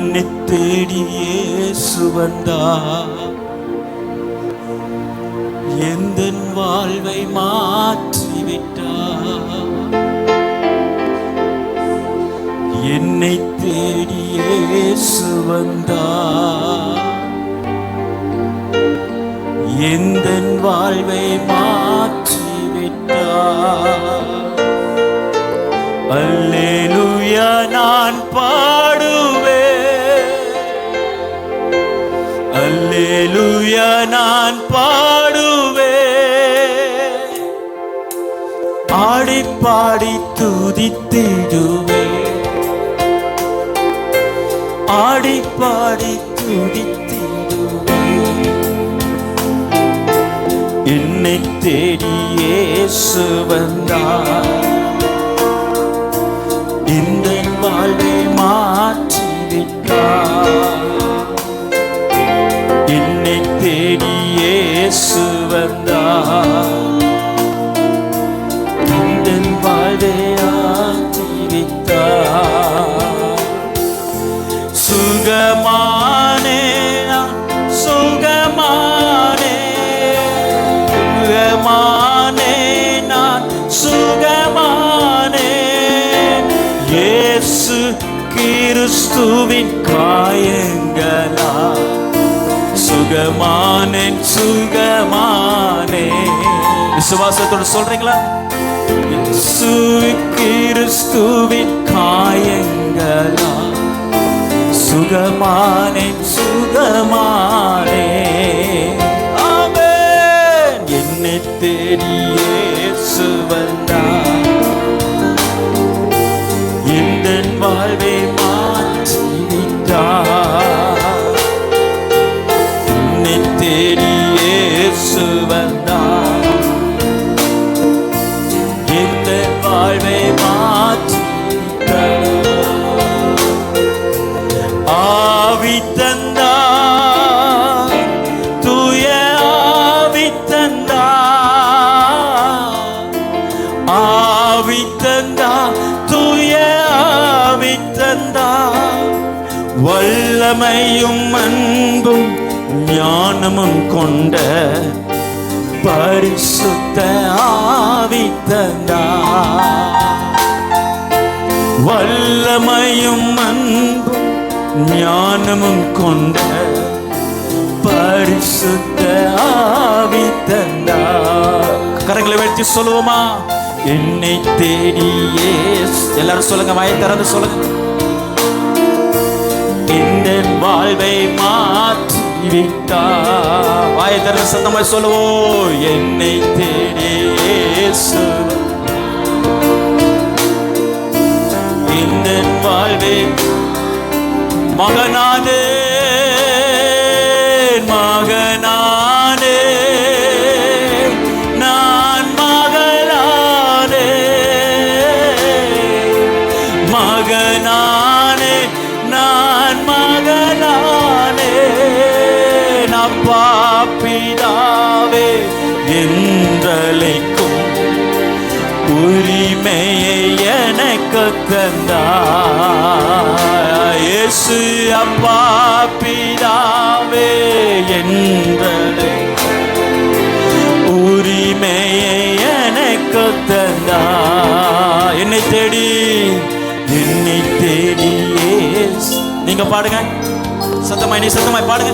என்னை தேடியே சுவந்தா எந்த வாழ்வை மாற்றிவிட்டா என்னை தேடியே சுவந்தா எந்த வாழ்வை மாற்றிவிட்டா அல்லேலூயா நான் பாடுவே ஆடி பாடி துதித்திடுவே ஆடி பாடி துதித்திடுவே என்னை தேடியே சுவந்தார் இந்த வாழ்வை மாற்றிவிட்டார். சுகமானேன் சுகமானே. விசுவாசத்தோடு சொல்றீங்களா? கிறிஸ்துவின் காயங்களா? சுகமானே சுகமானே. ஆமென். என்னை தேடியே சுவந்தா ஆவி தந்தார் தூய ஆவி தந்தார் ஆவி தந்தார் தூய ஆவி தந்தார் வல்லமையும் அன்பும் ஞானமும் கொண்ட பரிசுத்த ஆவி தந்தா வல்லமையும் அன்பும் ஞானமும் கொண்ட பரிசுத்த ஆவி தந்தார் கரங்களை வைத்து சொல்லுவோமா? என்னை தேடியே எல்லாரும் சொல்லுங்க வாயை திறந்து சொல்லுங்க. இந்த வாழ்வை மாற்றி விட்டா வாயை திறந்து சத்தமாய் சொல்லுவோம். என்னை தேடியே இந்த வாழ்வை மகனானே மகனானே நான் மகளானே மகனானே நான் மகளானே அப்பா பிதாவே என்ற உரிமையை எனக்கு தந்தாய். அப்பா பிதாவே என்றதை உரிமையை எனக்கு தந்தா என்னை தேடி என்னை தேடி நீங்க பாடுங்க. சத்தமாய் நீ சத்தமாய் பாடுங்க.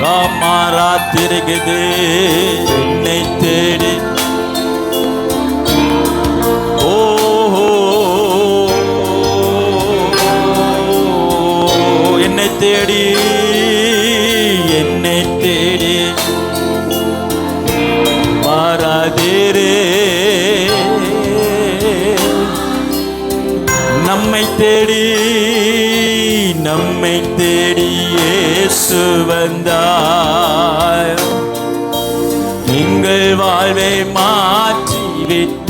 காமாராத்திருக்குது என்னை தேடி. ஓஹோ. என்னை தேடி என்னை தேடி. மாறாதீரே நம்மை தேடி. நம்மை தேடியே இயேசு எங்கள் வாழ்வை மாற்றிவிட்டார்.